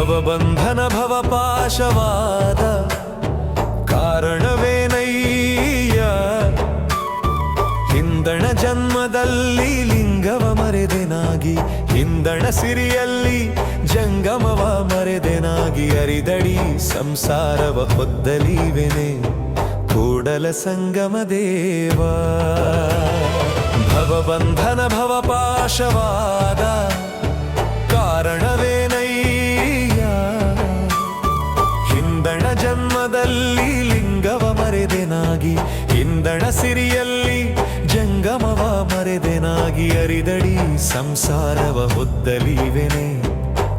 ಭವಬಂಧನ ಭವಪಾಶವಾದ ಕಾರಣವೇನಯ್ಯ? ಹಿಂದಣ ಜನ್ಮದಲ್ಲಿ ಲಿಂಗವ ಮರೆದೆನಾಗಿ, ಹಿಂದಣ ಸಿರಿಯಲ್ಲಿ ಜಂಗಮವ ಮರೆದೆನಾಗಿ, ಅರಿದಡಿ ಸಂಸಾರವ ಹೊದ್ದಲಿವೆನೆ ಕೂಡಲ ಸಂಗಮ ದೇವ. ಭವಬಂಧನ ಭವಪಾಶವಾದ ಹಿಂದಣ ಸಿರಿಯಲ್ಲಿ ಜಂಗಮವ ಮರೆದೆನಾಗಿ ಅರಿದಡಿ ಸಂಸಾರವ ಹೊದ್ದಲಿವೆನೆ.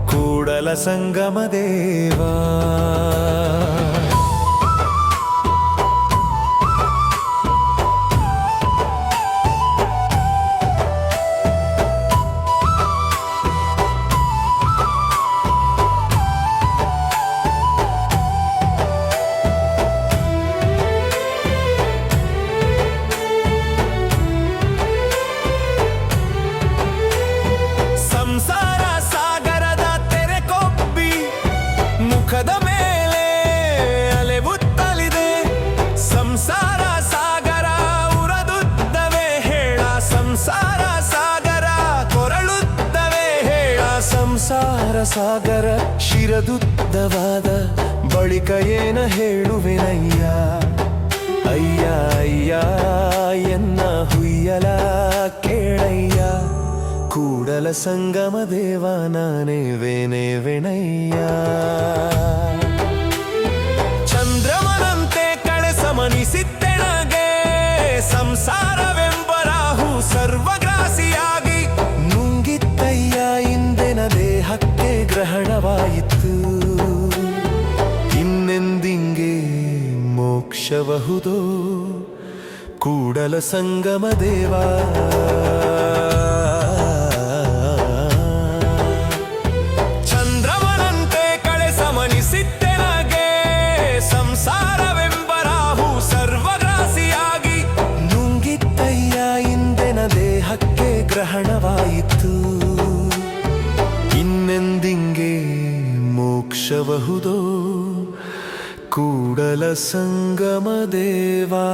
ಕೂಡಲ ಸಂಗಮ ದೇವಾ. ಮುಖದ ಮೇಲೆ ಅಲೆಬುತ್ತಲಿದೆ. ಸಂಸಾರ ಸಾಗರ ಉರದುತ್ತವೆ, ಹೇಳ ಸಂಸಾರ ಸಾಗರ ಕೊರಳುತ್ತವೆ, ಹೇಳ ಸಂಸಾರ ಸಾಗರ ಶಿರದುದ್ದವಾದ ಬಳಿಕ ಏನ ಹೇಳುವೆನಯ್ಯ? ಅಯ್ಯ ಅಯ್ಯ, ಎನ್ನ ಹುಯ್ಯಲ ಕೇಳಯ್ಯ? ಕೂಡಲ ಸಂಗಮ ದೇವ, ನಾನೇ ವೇನೆ ವೆಣಯ್ಯ. ಚಂದ್ರಮನಂತೆ ಕಳೆ ಸಮನಿಸಿದ್ದೆನಗೆ ಸಂಸಾರವೆಂಬ ರಾಹು ಸರ್ವಗ್ರಾಸಿಯಾಗಿ. ನುಂಗಿತ್ತಯ್ಯ, ಇಂದಿನ ದೇಹಕ್ಕೆ ಗ್ರಹಣವಾಯಿತು. ಇನ್ನೆಂದಿಂಗೆ ಮೋಕ್ಷವಹುದು. ಕೂಡಲ ಸಂಗಮ ದೇವಾ ಮೋಕ್ಷಬಹುದೋ ಕೂಡಲ ಸಂಗಮ ದೇವಾ.